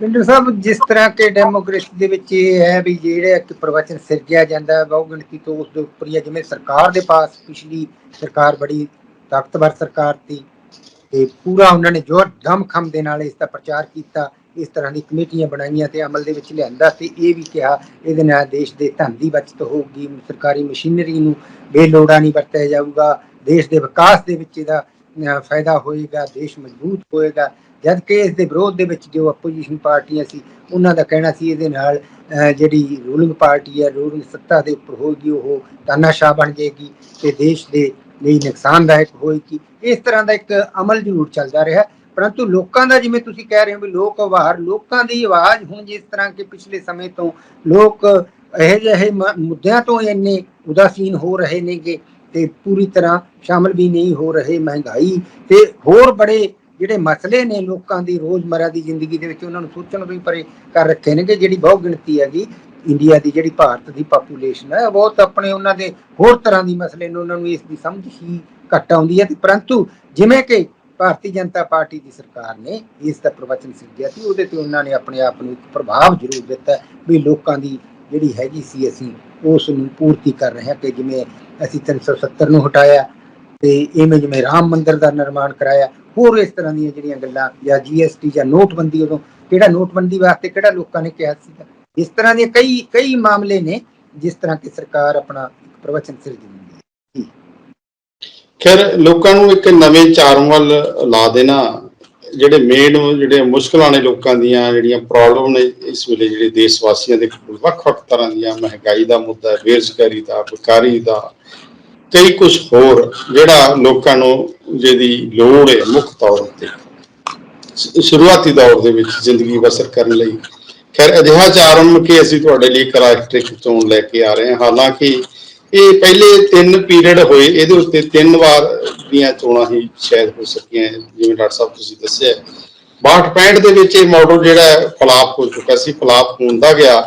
ਪਿੰਡਰ ਸਾਹਿਬ, ਜਿਸ ਤਰ੍ਹਾਂ ਕਿ ਡੈਮੋਕ੍ਰੇਸੀ ਦੇ ਵਿੱਚ ਇਹ ਹੈ ਵੀ ਜਿਹੜਾ ਇੱਕ ਪ੍ਰਵਚਨ ਸਿਰਜਿਆ ਜਾਂਦਾ ਹੈ ਬਹੁ ਤੋਂ ਉਸ ਦੇ ਉੱਪਰ ਹੀ। ਜਿਵੇਂ ਸਰਕਾਰ ਦੇ ਪਾਸ ਪਿਛਲੀ ਸਰਕਾਰ ਬੜੀ ਤਾਕਤਵਰ ਸਰਕਾਰ ਸੀ ਤੇ ਪੂਰਾ ਉਹਨਾਂ ਨੇ ਜ਼ੋਰ ਦਮਖਮ ਦੇ ਨਾਲ ਇਸ ਦਾ ਪ੍ਰਚਾਰ ਕੀਤਾ, ਇਸ ਤਰ੍ਹਾਂ ਦੀ ਕਮੇਟੀਆਂ ਬਣਾਈਆਂ ਤੇ ਅਮਲ ਦੇ ਵਿੱਚ ਲਿਆਂਦਾ ਤੇ ਇਹ ਵੀ ਕਿਹਾ ਇਹਦੇ ਨਾਲ ਦੇਸ਼ ਦੇ ਧਨ ਦੀ ਬਚਤ ਹੋਊਗੀ, ਸਰਕਾਰੀ ਮਸ਼ੀਨਰੀ ਨੂੰ ਬੇਲੋੜਾ ਨਹੀਂ ਵਰਤਿਆ ਜਾਊਗਾ, ਦੇਸ਼ ਦੇ ਵਿਕਾਸ ਦੇ ਵਿੱਚ ਇਹਦਾ ਫਾਇਦਾ ਹੋਏਗਾ, ਦੇਸ਼ ਮਜ਼ਬੂਤ ਹੋਏਗਾ। ਜਦ ਕਿ ਇਸ ਦੇ ਵਿਰੋਧ ਦੇ ਵਿੱਚ ਜੋ ਆਪੋਜੀਸ਼ਨ ਪਾਰਟੀਆਂ ਸੀ, ਉਹਨਾਂ ਦਾ ਕਹਿਣਾ ਸੀ ਇਹਦੇ ਨਾਲ ਜਿਹੜੀ ਰੂਲਿੰਗ ਪਾਰਟੀ ਹੈ ਰੂਲਿੰਗ ਸੱਤਾ ਦੇ ਉੱਪਰ ਹੋਏਗੀ ਉਹ ਤਾਨਾਸ਼ਾਹ ਬਣ ਜਾਏਗੀ ਤੇ ਦੇਸ਼ ਦੇ ਲਈ ਨੁਕਸਾਨਦਾਇਕ ਹੋਏਗੀ। ਇਸ ਤਰ੍ਹਾਂ ਦਾ ਇੱਕ ਅਮਲ ਜ਼ਰੂਰ ਚੱਲਦਾ ਰਿਹਾ। ਪਰੰਤੂ ਲੋਕਾਂ ਦਾ ਜਿਵੇਂ ਤੁਸੀਂ ਕਹਿ ਰਹੇ ਹੋ ਵੀ ਲੋਕ ਆਵਾਜ਼ ਲੋਕਾਂ ਦੀ ਆਵਾਜ਼ ਹੁਣ ਜਿਸ ਤਰ੍ਹਾਂ ਕਿ ਪਿਛਲੇ ਸਮੇਂ ਤੋਂ ਲੋਕ ਇਹ ਜਿਹੇ ਮੁੱਦਿਆਂ ਤੋਂ ਇੰਨੇ ਉਦਾਸੀਨ ਹੋ ਰਹੇ ਨੇਗੇ ਤੇ ਪੂਰੀ ਤਰ੍ਹਾਂ ਸ਼ਾਮਲ ਵੀ ਨਹੀਂ ਹੋ ਰਹੇ ਮਹਿੰਗਾਈ ਤੇ ਹੋਰ ਬੜੇ ਜਿਹੜੇ ਮਸਲੇ ਨੇ ਲੋਕਾਂ ਦੀ ਰੋਜ਼ਮਰਾ ਦੀ ਜ਼ਿੰਦਗੀ ਦੇ ਵਿੱਚ ਉਹਨਾਂ ਨੂੰ ਸੋਚਣ ਤੋਂ ਹੀ ਪਰੇ ਕਰ ਰੱਖੇ ਨੇ ਕਿ ਜਿਹੜੀ ਬਹੁ ਗਿਣਤੀ ਹੈਗੀ। ਇੰਡੀਆ ਦੀ ਜਿਹੜੀ ਭਾਰਤ ਦੀ ਪਾਪੂਲੇਸ਼ਨ ਹੈ ਬਹੁਤ ਆਪਣੇ ਉਹਨਾਂ ਦੇ ਹੋਰ ਤਰ੍ਹਾਂ ਦੀ ਮਸਲੇ ਨੂੰ, ਉਹਨਾਂ ਨੂੰ ਇਸ ਦੀ ਸਮਝ ਹੀ ਘੱਟ ਆਉਂਦੀ ਹੈ ਤੇ ਪਰੰਤੂ ਜਿਵੇਂ ਕਿ ਭਾਰਤੀ ਜਨਤਾ ਪਾਰਟੀ ਦੀ ਸਰਕਾਰ ਨੇ ਇਸ ਦਾ ਪ੍ਰਵਚਨ ਸਿੱਧਿਆ ਸੀ, ਉਹਦੇ ਤੇ ਉਹਨਾਂ ਨੇ ਆਪਣੇ ਆਪ ਨੂੰ ਇੱਕ ਪ੍ਰਭਾਵ ਜ਼ਰੂਰ ਦਿੱਤਾ ਵੀ ਲੋਕਾਂ ਦੀ ਜਿਹੜੀ ਹੈਗੀ ਸੀ ਅਸੀਂ ਉਸ ਨੂੰ ਪੂਰਤੀ ਕਰ ਰਹੇ ਹਾਂ ਕਿ ਜਿਵੇਂ ਅਸੀਂ 370 ਨੂੰ ਹਟਾਇਆ ਤੇ ਇਵੇਂ ਜਿਵੇਂ ਰਾਮ ਮੰਦਿਰ ਦਾ ਨਿਰਮਾਣ ਕਰਾਇਆ, ਹੋਰ ਇਸ ਤਰ੍ਹਾਂ ਦੀਆਂ ਜਿਹੜੀਆਂ ਗੱਲਾਂ ਜਾਂ ਜੀਐਸਟੀ ਜਾਂ ਨੋਟਬੰਦੀ ਉਦੋਂ ਕਿਹੜਾ ਨੋਟਬੰਦੀ ਵਾਸਤੇ ਕਿਹੜਾ ਲੋਕਾਂ ਨੇ ਕਿਹਾ ਸੀਗਾ? ਇਸ ਤਰ੍ਹਾਂ ਦੇ ਕਈ ਕਈ ਮਾਮਲੇ ਨੇ ਜਿਸ ਤਰ੍ਹਾਂ ਕਿ ਸਰਕਾਰ ਆਪਣਾ ਪ੍ਰਵਚਨ ਸਿਰ ਦਿੰਦੀ ਹੈ। ਖੈਰ, ਲੋਕਾਂ ਨੂੰ ਇੱਕ ਨਵੇਂ ਚਾਰਮ ਵੱਲ ਲਾ ਦੇਣਾ, ਜਿਹੜੇ ਮੇਨ ਜਿਹੜੇ ਮੁਸ਼ਕਲਾਂ ਨੇ ਲੋਕਾਂ ਦੀਆਂ, ਜਿਹੜੀਆਂ ਪ੍ਰੋਬਲਮ ਨੇ ਇਸ ਵੇਲੇ ਜਿਹੜੇ ਦੇਸ਼ ਵਾਸੀਆਂ ਦੇ ਵੱਖ-ਵੱਖ ਤਰ੍ਹਾਂ ਦੀਆਂ ਮਹਿੰਗਾਈ ਦਾ ਮੁੱਦਾ ਹੈ, ਬੇਰੁਜ਼ਗਾਰੀ ਦਾ, ਬੇਕਾਰੀ ਦਾ ਕਈ ਕੁਝ ਹੋਰ, ਜਿਹੜਾ ਲੋਕਾਂ ਨੂੰ ਜਿਹਦੀ ਲੋੜ ਹੈ ਮੁੱਖ ਤੌਰ ਤੇ ਸ਼ੁਰੂਆਤੀ ਦੌਰ ਦੇ ਵਿੱਚ ਜ਼ਿੰਦਗੀ ਬਸਰ ਕਰਨ ਲਈ। ਖੈਰ, ਅਜਿਹਾ ਚਾਰਨ ਕਿ ਅਸੀਂ ਤੁਹਾਡੇ ਲਈ ਇੱਕ ਚੋਣ ਲੈ ਕੇ ਆ ਰਹੇ ਹਾਂ। ਹਾਲਾਂਕਿ ਇਹ ਪਹਿਲੇ ਤਿੰਨ ਪੀਰੀਅਡ ਹੋਏ, ਇਹਦੇ ਉੱਤੇ ਤਿੰਨ ਵਾਰ ਦੀਆਂ ਚੋਣਾਂ ਹੀ ਸ਼ਾਇਦ ਹੋ ਸਕੀਆਂ ਜਿਵੇਂ ਡਾਕਟਰ ਸਾਹਿਬ ਤੁਸੀਂ ਦੱਸਿਆ 62 65 ਦੇ ਵਿੱਚ ਇਹ ਮਾਡਲ ਜਿਹੜਾ ਫਲਾਪ ਹੋ ਚੁੱਕਾ ਸੀ ਫਲਾਪ ਹੁੰਦਾ ਗਿਆ।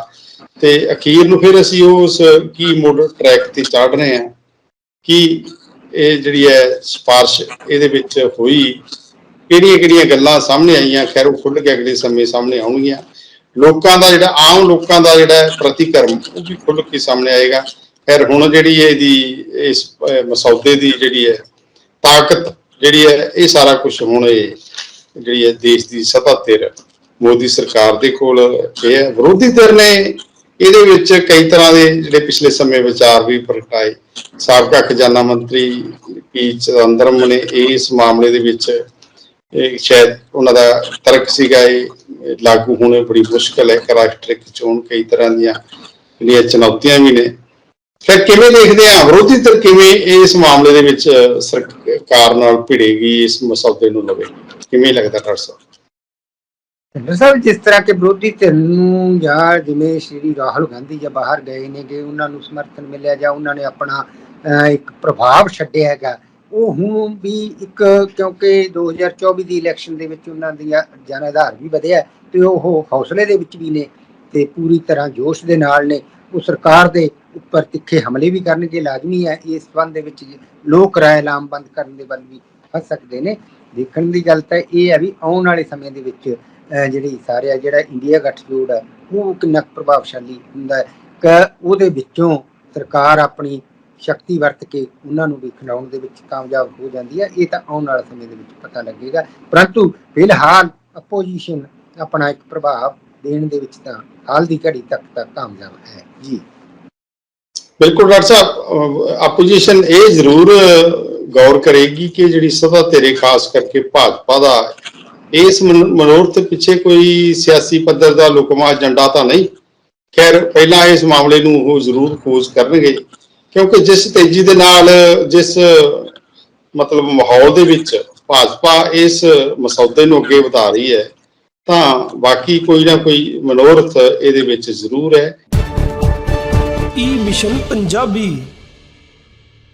ਤੇ ਅਖੀਰ ਨੂੰ ਫਿਰ ਅਸੀਂ ਉਸ ਕੀ ਮੋਡਲ ਟਰੈਕ ਤੇ ਚੜ ਰਹੇ ਹਾਂ ਕਿ ਇਹ ਜਿਹੜੀ ਹੈ ਸਿਫਾਰਿਸ਼ ਇਹਦੇ ਵਿੱਚ ਹੋਈ। ਕਿਹੜੀਆਂ ਕਿਹੜੀਆਂ ਗੱਲਾਂ ਸਾਹਮਣੇ ਆਈਆਂ? ਖੈਰ, ਉਹ ਖੁੱਲ ਕੇ ਅਗਲੇ ਸਮੇਂ ਸਾਹਮਣੇ ਆਉਣਗੀਆਂ। ਲੋਕਾਂ ਦਾ ਜਿਹੜਾ, ਆਮ ਲੋਕਾਂ ਦਾ ਜਿਹੜਾ ਪ੍ਰਤੀਕਰਮ ਉਹ ਵੀ ਖੁੱਲ ਕੇ ਸਾਹਮਣੇ ਆਏਗਾ। ਖੈਰ ਹੁਣ ਜਿਹੜੀ ਇਹਦੀ, ਇਸ ਮਸੌਦੇ ਦੀ ਜਿਹੜੀ ਹੈ, ਤਾਕਤ ਜਿਹੜੀ ਹੈ, ਇਹ ਸਾਰਾ ਕੁਝ ਹੁਣ ਇਹ ਜਿਹੜੀ ਹੈ, ਦੇਸ਼ ਦੀ ਸਤਾ ਧਿਰ, ਮੋਦੀ ਸਰਕਾਰ ਦੇ ਕੋਲ ਇਹ ਹੈ। ਵਿਰੋਧੀ ਧਿਰ ਨੇ ਇਹਦੇ ਵਿੱਚ ਕਈ ਤਰ੍ਹਾਂ ਦੇ ਜਿਹੜੇ ਪਿਛਲੇ ਸਮੇਂ ਵਿਚਾਰ ਵੀ ਪ੍ਰਗਟਾਏ। ਸਾਬਕਾ ਖਜ਼ਾਨਾ ਮੰਤਰੀ ਪੀ ਚੰਦਰਮ ਨੇ ਇਸ ਮਾਮਲੇ ਦੇ ਵਿੱਚ ਇਹ ਸ਼ਾਇਦ ਉਹਨਾਂ ਦਾ ਤਰਕ ਸੀਗਾ, ਇਹ ਲਾਗੂ ਹੋਣੇ ਬੜੀ ਮੁਸ਼ਕਲ ਹੈ ਰਾਸ਼ਟਰਿਕ ਚੋਣ ਕਈ ਤਰ੍ਹਾਂ ਦੀਆਂ ਜਿਹੜੀਆਂ ਚੁਣੌਤੀਆਂ ਵੀ ਨੇ। ਫਿਰ ਕਿਵੇਂ ਦੇਖਦੇ ਆ, ਵਿਰੋਧੀ ਧਿਰ ਕਿਵੇਂ ਇਸ ਮਾਮਲੇ ਦੇ ਵਿੱਚ ਸਰਕਾਰ ਨਾਲ ਭਿੜੇਗੀ, ਇਸ ਮਸੌਦੇ ਨੂੰ ਲਵੇ? ਕਿਵੇਂ ਲੱਗਦਾ ਡਾਕਟਰ ਸਾਹਿਬ? ਡਾਕਟਰ ਸਾਹਿਬ, ਜਿਸ ਤਰ੍ਹਾਂ ਕਿ ਵਿਰੋਧੀ ਧਿਰ ਨੂੰ ਜਾਂ ਜਿਵੇਂ ਸ਼੍ਰੀ ਰਾਹੁਲ ਗਾਂਧੀ ਜਾਂ ਬਾਹਰ ਗਏ ਨੇਗੇ ਉਹਨਾਂ ਨੂੰ ਸਮਰਥਨ ਮਿਲਿਆ ਜਾਂ ਉਹਨਾਂ ਨੇ ਆਪਣਾ ਇੱਕ ਪ੍ਰਭਾਵ ਛੱਡਿਆ ਹੈਗਾ ਉਹ ਹੁਣ ਵੀ ਇੱਕ, ਕਿਉਂਕਿ 2024 ਦੀ ਇਲੈਕਸ਼ਨ ਦੇ ਵਿੱਚ ਉਹਨਾਂ ਦੀ ਜਨ ਆਧਾਰ ਵੀ ਵਧਿਆ ਤੇ ਉਹ ਹੌਸਲੇ ਦੇ ਵਿੱਚ ਵੀ ਨੇ ਤੇ ਪੂਰੀ ਤਰ੍ਹਾਂ ਜੋਸ਼ ਦੇ ਨਾਲ ਨੇ। ਉਹ ਸਰਕਾਰ ਦੇ ਉੱਪਰ ਤਿੱਖੇ ਹਮਲੇ ਵੀ ਕਰਨਗੇ ਲਾਜ਼ਮੀ ਹੈ। ਇਸ ਸੰਬੰਧ ਦੇ ਵਿੱਚ ਲੋਕ ਰਾਏ ਐਲਾਨ ਬੰਦ ਕਰਨ ਦੇ ਵੱਲ ਵੀ ਫਸ ਸਕਦੇ ਨੇ। ਦੇਖਣ ਦੀ ਗੱਲ ਤਾਂ ਇਹ ਹੈ ਵੀ ਆਉਣ ਵਾਲੇ ਸਮੇਂ ਦੇ ਵਿੱਚ ਜਿਹੜੀ ਸਾਰੇ ਆ, ਜਿਹੜਾ ਇੰਡੀਆ ਗੱਠਜੋੜ ਹੈ, ਉਹ ਕਿੰਨਾ ਕੁ ਪ੍ਰਭਾਵਸ਼ਾਲੀ ਹੁੰਦਾ ਹੈ। ਕਿ, ਉਹਦੇ ਵਿੱਚੋਂ ਸਰਕਾਰ ਆਪਣੀ ਸ਼ਕਤੀ ਵਰਤ ਕੇ ਉਹਨਾਂ ਨੂੰ ਵੀ ਖਿੰਡਾਉਣ ਦੇ ਵਿੱਚ ਕਾਮਯਾਬ ਹੋ ਜਾਂਦੀ ਹੈ। ਇਹ ਤਾਂ ਆਉਣ ਵਾਲੇ ਸਮੇਂ ਦੇ ਵਿੱਚ ਪਤਾ ਲੱਗੇਗਾ। ਪਰੰਤੂ ਫਿਲਹਾਲ ਅਪੋਜੀਸ਼ਨ ਆਪਣਾ ਇੱਕ ਪ੍ਰਭਾਵ ਦੇਣ ਦੇ ਵਿੱਚ ਤਾਂ ਹਾਲ ਦੀ ਘੜੀ ਤੱਕ ਤਾਂ ਕਾਮਯਾਬ ਹੈ। ਜੀ। ਬਿਲਕੁਲ ਡਾਕਟਰ ਸਾਹਿਬ ਆਪੋਜੀਸ਼ਨ ਇਹ ਜ਼ਰੂਰ ਗੌਰ ਕਰੇਗੀ ਕਿ ਜਿਹੜੀ ਸਦਾ ਤੇਰੇ ਖਾਸ ਕਰਕੇ ਭਾਜਪਾ ਦਾ, ਇਸ ਮਨੋਰਥ ਪਿੱਛੇ ਕੋਈ ਸਿਆਸੀ ਪੱਧਰ ਦਾ ਲੁਕਮਾ ਏਜੰਡਾ ਤਾਂ ਨਹੀਂ। ਖੈਰ, ਪਹਿਲਾਂ ਇਸ ਮਾਮਲੇ ਨੂੰ ਉਹ ਜ਼ਰੂਰ ਖੋਜ ਕਰਨਗੇ। ਕਿਉਂਕਿ ਜਿਸ ਤੇਜ਼ੀ ਦੇ ਨਾਲ, ਜਿਸ ਮਤਲਬ ਮਾਹੌਲ ਦੇ ਵਿੱਚ ਭਾਜਪਾ ਇਸ ਮਸੌਦੇ ਨੂੰ ਅੱਗੇ ਵਧਾ ਰਹੀ ਹੈ, ਤਾਂ ਬਾਕੀ ਕੋਈ ਨਾ ਕੋਈ ਮਨੋਰਥ ਇਹਦੇ ਵਿੱਚ ਜ਼ਰੂਰ ਹੈ। ਈ ਮਿਸ਼ਨ ਪੰਜਾਬੀ